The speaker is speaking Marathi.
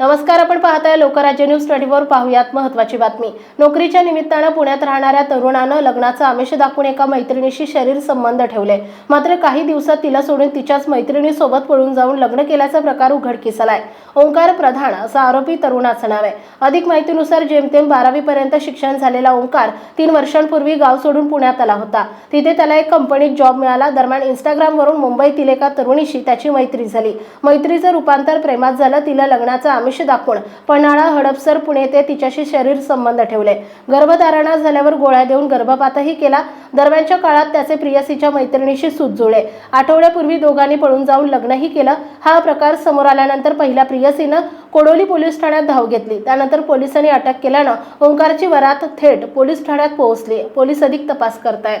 नमस्कार आपण पाहताय लोकराज्य न्यूज ट्वेंटी फोर पाहूयात महत्वाची बातमी. नोकरीच्या निमित्तानं पुण्यात राहणाऱ्या तरुणानं लग्नाचं आमिष दाखवून एका मैत्रिणीशी शरीर संबंध ठेवले. मात्र काही दिवसात तिला सोडून तिच्याच मैत्रिणीसोबत पळून जाऊन लग्न केल्याचा प्रकार उघडकीस आलाय. ओंकार प्रधान असा आरोपी तरुणाचं नाव आहे. अधिक माहितीनुसार जेमतेम बारावी पर्यंत शिक्षण झालेला ओंकार तीन वर्षांपूर्वी गाव सोडून पुण्यात आला होता. तिथे त्याला एक कंपनीत जॉब मिळाला. दरम्यान इंस्टाग्रामवरून मुंबईतील एका तरुणीशी त्याची मैत्री झाली. मैत्रीचं रूपांतर प्रेमात झालं. तिला लग्नाचं आमिष दाखवून पन्हाळा हडपसर पुणे ते तिच्याशी शरीर संबंध ठेवले. गर्भधारणा झाल्यावर गोळ्या देऊन गर्भपातही केला. दरम्यानच्या काळात त्याचे प्रियसीच्या मैत्रिणीशी सूत जुळले आठवड्यापूर्वी दोघांनी पळून जाऊन लग्नही केलं. हा प्रकार समोर आल्यानंतर पहिल्या प्रियसीनं कोडोली पोलीस ठाण्यात धाव घेतली. त्यानंतर पोलिसांनी अटक केल्यानं ओंकारची वरात थेट पोलीस ठाण्यात पोहोचली. पोलीस अधिक तपास करतायत.